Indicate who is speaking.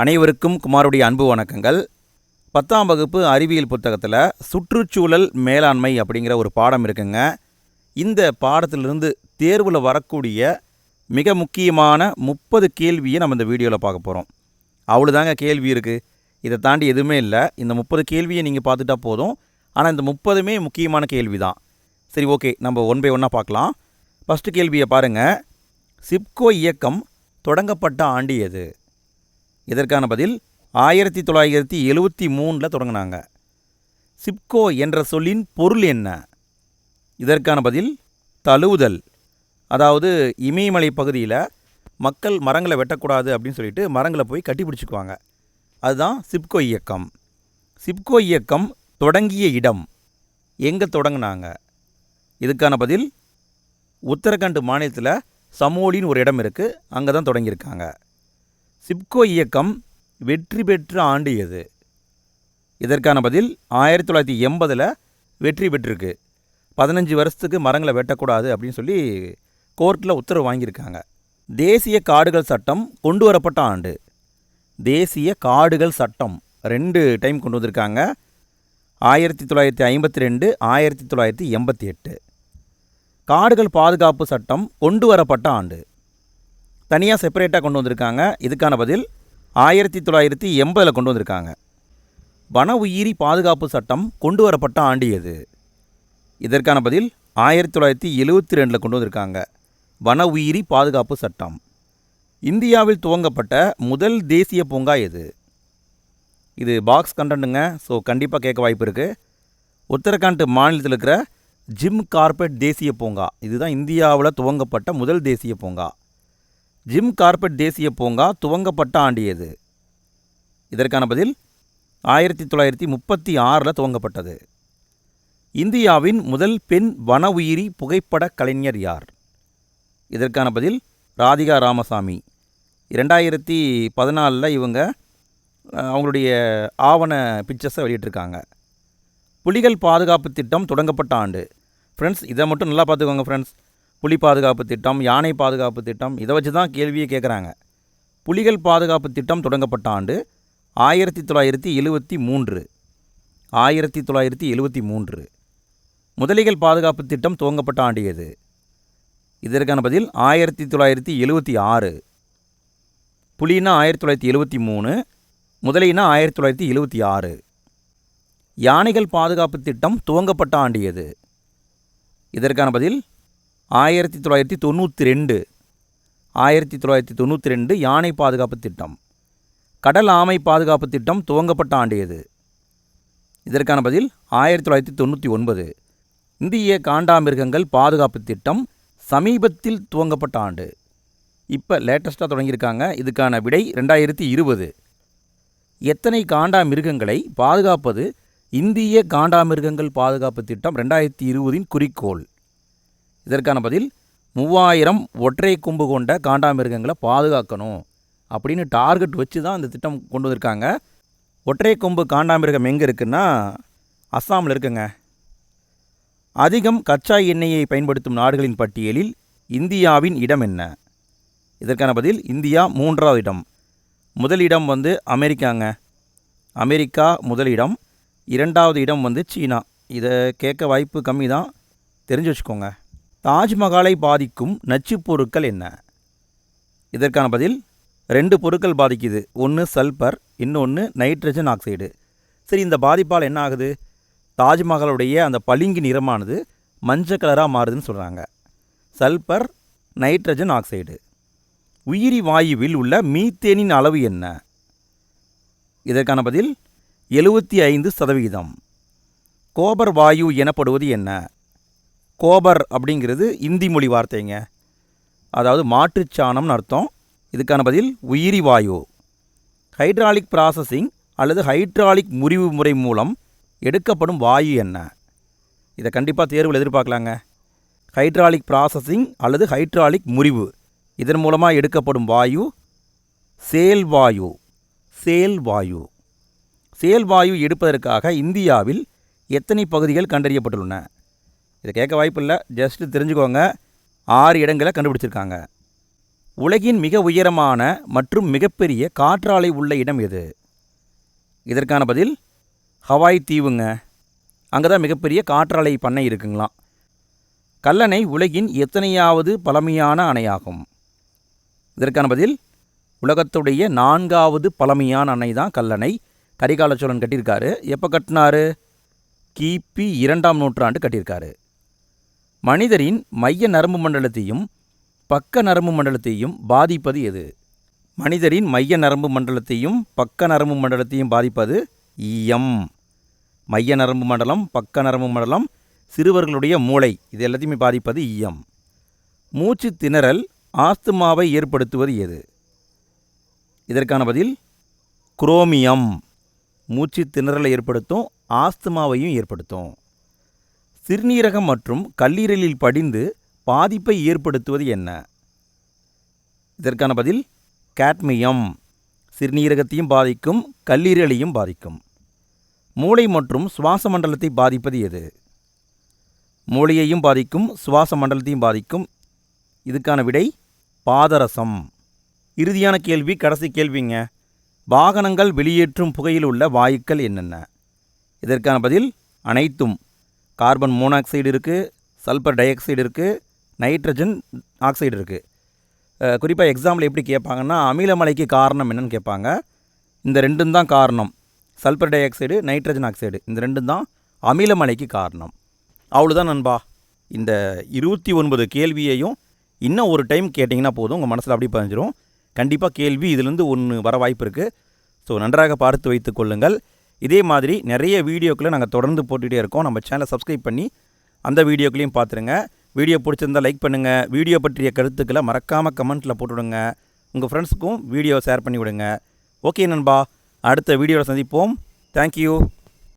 Speaker 1: அனைவருக்கும் குமாருடைய அன்பு வணக்கங்கள். பத்தாம் வகுப்பு அறிவியல் புத்தகத்தில் சுற்றுச்சூழல் மேலாண்மை அப்படிங்கிற ஒரு பாடம் இருக்குங்க. இந்த பாடத்திலிருந்து தேர்வில் வரக்கூடிய மிக முக்கியமான முப்பது கேள்வியை நம்ம இந்த வீடியோவில் பார்க்க போகிறோம் அவ்வளோதாங்க கேள்வி இருக்குது இதை தாண்டி எதுவுமே இல்லை. இந்த முப்பது கேள்வியை நீங்கள் பார்த்துட்டா போதும். ஆனால் இந்த முப்பதுமே முக்கியமான கேள்வி தான் சரி ஓகே. நம்ம ஒன் பை ஒன்னாக பார்க்கலாம். ஃபஸ்ட்டு கேள்வியை பாருங்கள் சிப்கோ இயக்கம் தொடங்கப்பட்ட ஆண்டு எது? இதற்கான பதில் ஆயிரத்தி தொள்ளாயிரத்தி எழுவத்தி மூணில் தொடங்கினாங்க. சிப்கோ என்ற சொல்லின் பொருள் என்ன? இதற்கான பதில் தழுவுதல். அதாவது இமயமலை பகுதியில் மக்கள் மரங்களை வெட்டக்கூடாது அப்படின்னு சொல்லிட்டு மரங்களை போய் கட்டி பிடிச்சிக்குவாங்க. அதுதான் சிப்கோ இயக்கம். சிப்கோ இயக்கம் தொடங்கிய இடம். எங்கே தொடங்கினாங்க? இதுக்கான பதில் உத்தரகண்ட் மாநிலத்தில் சமோலின்னு ஒரு இடம் இருக்குது அங்கே தான் தொடங்கியிருக்காங்க. சிப்கோ இயக்கம் வெற்றி பெற்ற ஆண்டு எது இதற்கான பதில் ஆயிரத்தி தொள்ளாயிரத்தி எண்பதில் வெற்றி பெற்றிருக்கு. பதினஞ்சு வருஷத்துக்கு மரங்களை வெட்டக்கூடாது அப்படின்னு சொல்லி கோர்ட்டில் உத்தரவு வாங்கியிருக்காங்க. தேசிய காடுகள் சட்டம் கொண்டு வரப்பட்ட ஆண்டு. தேசிய காடுகள் சட்டம் ரெண்டு டைம் கொண்டு வந்திருக்காங்க. ஆயிரத்தி தொள்ளாயிரத்தி ஐம்பத்தி ரெண்டு ஆயிரத்தி தொள்ளாயிரத்தி எண்பத்தி எட்டு. காடுகள் பாதுகாப்பு சட்டம் கொண்டு வரப்பட்ட ஆண்டு. தனியாக செப்பரேட்டாக கொண்டு வந்திருக்காங்க. இதுக்கான பதில் ஆயிரத்தி தொள்ளாயிரத்தி எண்பதில் கொண்டு வந்திருக்காங்க. வன உயிரி பாதுகாப்பு சட்டம் கொண்டு வரப்பட்ட ஆண்டு எது? இதற்கான பதில் ஆயிரத்தி தொள்ளாயிரத்தி எழுவத்தி ரெண்டில் கொண்டு வந்திருக்காங்க. வன உயிரி பாதுகாப்பு சட்டம். இந்தியாவில் துவங்கப்பட்ட முதல் தேசிய பூங்கா எது? இது பாக்ஸ் கண்டனுங்க ஸோ கண்டிப்பாக கேட்க வாய்ப்பு இருக்குது உத்தரகாண்ட் மாநிலத்தில் இருக்கிற ஜிம் கார்பெட் தேசிய பூங்கா. இதுதான் இந்தியாவில் துவங்கப்பட்ட முதல் தேசிய பூங்கா. ஜிம் கார்பெட் தேசிய பூங்கா துவங்கப்பட்ட ஆண்டு எது இதற்கான பதில் ஆயிரத்தி தொள்ளாயிரத்தி முப்பத்தி ஆறில் துவங்கப்பட்டது. இந்தியாவின் முதல் பெண் வன உயிரி புகைப்பட கலைஞர் யார்? இதற்கான பதில் ராதிகா ராமசாமி. இரண்டாயிரத்தி பதினாலில் இவங்க அவங்களுடைய ஆவண பிக்சர்ஸை வெளியிட்டிருக்காங்க. புலிகள் பாதுகாப்பு திட்டம் தொடங்கப்பட்ட ஆண்டு. ஃப்ரெண்ட்ஸ் இதை மட்டும் நல்லா பார்த்துக்கோங்க ஃப்ரெண்ட்ஸ் புலி பாதுகாப்பு திட்டம் யானை பாதுகாப்பு திட்டம் இதை வச்சு தான் கேள்வியை கேட்குறாங்க. புலிகள் பாதுகாப்பு திட்டம் தொடங்கப்பட்ட ஆண்டு ஆயிரத்தி தொள்ளாயிரத்தி எழுவத்தி மூன்று. ஆயிரத்தி தொள்ளாயிரத்தி எழுவத்தி மூன்று. முதலிகள் பாதுகாப்பு திட்டம் துவங்கப்பட்ட ஆண்டு எது? இதற்கான பதில் ஆயிரத்தி தொள்ளாயிரத்தி எழுவத்தி ஆறு. புலினா ஆயிரத்தி தொள்ளாயிரத்தி எழுவத்தி மூணு முதலினா ஆயிரத்தி தொள்ளாயிரத்தி எழுவத்தி ஆறு. யானைகள் பாதுகாப்பு திட்டம் துவங்கப்பட்ட ஆண்டு எது? இதற்கான பதில் ஆயிரத்தி தொள்ளாயிரத்தி தொண்ணூற்றி ரெண்டு. ஆயிரத்தி தொள்ளாயிரத்தி தொண்ணூற்றி ரெண்டு யானை பாதுகாப்பு திட்டம். கடல் ஆமை பாதுகாப்பு திட்டம் துவங்கப்பட்ட ஆண்டு எது இதற்கான பதில் ஆயிரத்தி தொள்ளாயிரத்தி தொண்ணூற்றி ஒன்பது. இந்திய காண்டாமிருகங்கள் பாதுகாப்பு திட்டம் சமீபத்தில் துவங்கப்பட்ட ஆண்டு. இப்போ லேட்டஸ்ட்டாக தொடங்கியிருக்காங்க. இதுக்கான விடை ரெண்டாயிரத்தி இருபது. எத்தனை காண்டாமிருகங்களை பாதுகாப்பது இந்திய காண்டாமிருகங்கள் பாதுகாப்பு திட்டம் ரெண்டாயிரத்தி இருபதின் குறிக்கோள்? இதற்கான பதில் மூவாயிரம் ஒற்றை கொம்பு கொண்ட காண்டாமிருகங்களை பாதுகாக்கணும் அப்படின்னு டார்கெட் வச்சு தான் இந்த திட்டம் கொண்டு வந்திருக்காங்க. ஒற்றை கொம்பு காண்டாமிருகம் எங்கே இருக்குன்னா அஸ்ஸாமில் இருக்குங்க. அதிகம் கச்சா எண்ணெயை பயன்படுத்தும் நாடுகளின் பட்டியலில் இந்தியாவின் இடம் என்ன? இதற்கான பதில் இந்தியா மூன்றாவது இடம். முதலிடம் வந்து அமெரிக்காங்க. அமெரிக்கா முதலிடம் இரண்டாவது இடம் வந்து சீனா. இதை கேட்க வாய்ப்பு கம்மி தான் தெரிஞ்சு வச்சுக்கோங்க. தாஜ்மஹாலை பாதிக்கும் நச்சுப் பொருட்கள் என்ன? இதற்கான பதில் ரெண்டு பொருட்கள் பாதிக்குது. ஒன்று சல்பர் இன்னொன்று நைட்ரஜன் ஆக்சைடு. சரி இந்த பாதிப்பால் என்ன ஆகுது? தாஜ்மஹாலுடைய அந்த பளிங்கு நிறமானது மஞ்சள் கலராக மாறுதுன்னு சொல்கிறாங்க சல்பர் நைட்ரஜன் ஆக்சைடு. உயிரி வாயுவில் உள்ள மீத்தேனின் அளவு என்ன? இதற்கான பதில் எழுபத்தி ஐந்து சதவிகிதம் கோபர் வாயு எனப்படுவது என்ன? கோபர் அப்படிங்கிறது இந்தி மொழி வார்த்தைங்க. அதாவது மாட்டுச்சாணம்னு அர்த்தம். இதுக்கான பதில் உயிரி வாயு. ஹைட்ராலிக் ப்ராசஸிங் அல்லது ஹைட்ராலிக் முறிவு முறை மூலம் எடுக்கப்படும் வாயு என்ன? இதை கண்டிப்பாக தேர்வில் எதிர்பார்க்கலாங்க. ஹைட்ராலிக் ப்ராசஸிங் அல்லது ஹைட்ராலிக் முறிவு. இதன் மூலமாக எடுக்கப்படும் வாயு சேல் வாயு. சேல் வாயு. சேல் வாயு எடுப்பதற்காக இந்தியாவில் எத்தனை பகுதிகள் கண்டறியப்பட்டுள்ளன? இதை கேட்க வாய்ப்பில்லை. ஜஸ்ட் தெரிஞ்சுக்கோங்க. ஆறு இடங்களை கண்டுபிடிச்சிருக்காங்க. உலகின் மிக உயரமான மற்றும் மிகப்பெரிய காற்றாலை உள்ள இடம் எது? இதற்கான பதில் ஹவாய் தீவுங்க. அங்கே தான் மிகப்பெரிய காற்றாலை பண்ணை இருக்குங்களாம். கல்லணை உலகின் எத்தனையாவது பழமையான அணையாகும்? இதற்கான பதில் உலகத்துடைய நான்காவது பழமையான அணை தான் கல்லணை. கரிகால சோழன் கட்டியிருக்காரு. எப்போ கட்டினாரு? கிபி இரண்டாம் நூற்றாண்டு கட்டியிருக்காரு. மனிதரின் மைய நரம்பு மண்டலத்தையும் பக்க நரம்பு மண்டலத்தையும் பாதிப்பது எது? மனிதரின் மைய நரம்பு மண்டலத்தையும் பக்க நரம்பு மண்டலத்தையும் பாதிப்பது ஈயம். மைய நரம்பு மண்டலம் பக்க நரம்பு மண்டலம் சிறுவர்களுடைய மூளை இது எல்லாத்தையுமே பாதிப்பது ஈயம். மூச்சு திணறல் ஆஸ்துமாவை ஏற்படுத்துவது எது? இதற்கான பதில் குரோமியம். மூச்சு திணறலை ஏற்படுத்தும் ஆஸ்துமாவையும் ஏற்படுத்தும். சிறுநீரகம் மற்றும் கல்லீரலில் படிந்து பாதிப்பை ஏற்படுத்துவது என்ன? இதற்கான பதில் கேட்மியம். சிறுநீரகத்தையும் பாதிக்கும் கல்லீரலையும் பாதிக்கும். மூளை மற்றும் சுவாச மண்டலத்தை பாதிப்பது எது? மூளையையும் பாதிக்கும் சுவாச மண்டலத்தையும் பாதிக்கும். இதுக்கான விடை பாதரசம். இறுதியான கேள்வி கடைசி கேள்விங்க. வாகனங்கள் வெளியேற்றும் புகையில் உள்ள வாயுக்கள் என்னென்ன? இதற்கான பதில் அனைத்தும். கார்பன் மோனாக்சைடு இருக்குது சல்பர் டை ஆக்சைடு இருக்குது நைட்ரஜன் ஆக்சைடு இருக்குது குறிப்பாக எக்ஸாம்பிள் எப்படி கேட்பாங்கன்னா அமிலமலைக்கு காரணம் என்னன்னு கேட்பாங்க. இந்த ரெண்டும் தான் காரணம். Sulphur dioxide nitrogen oxide இந்த ரெண்டும் தான் அமிலமலைக்கு காரணம். அவ்வளோதான் நண்பா. இந்த இருபத்தி ஒன்பது கேள்வியையும் இன்னும் ஒரு டைம் கேட்டிங்கன்னா போதும் உங்கள் மனசில் அப்படி பதிஞ்சிரும். கண்டிப்பாக கேள்வி இதிலேருந்து ஒன்று வர வாய்ப்பு இருக்குது ஸோ நன்றாக பார்த்து வைத்து கொள்ளுங்கள். இதே மாதிரி நிறைய வீடியோக்களை நாங்கள் தொடர்ந்து போட்டுகிட்டே இருக்கோம். நம்ம சேனலை சப்ஸ்கிரைப் பண்ணி அந்த வீடியோக்களையும் பார்த்துருங்க. வீடியோ பிடிச்சிருந்தா லைக் பண்ணுங்கள் வீடியோ பற்றிய கருத்துக்களை மறக்காமல் கமெண்ட்டில் போட்டுவிடுங்க. உங்கள் ஃப்ரெண்ட்ஸுக்கும் வீடியோ ஷேர் பண்ணி விடுங்க ஓகே நண்பா. அடுத்த வீடியோவில் சந்திப்போம். தேங்க்யூ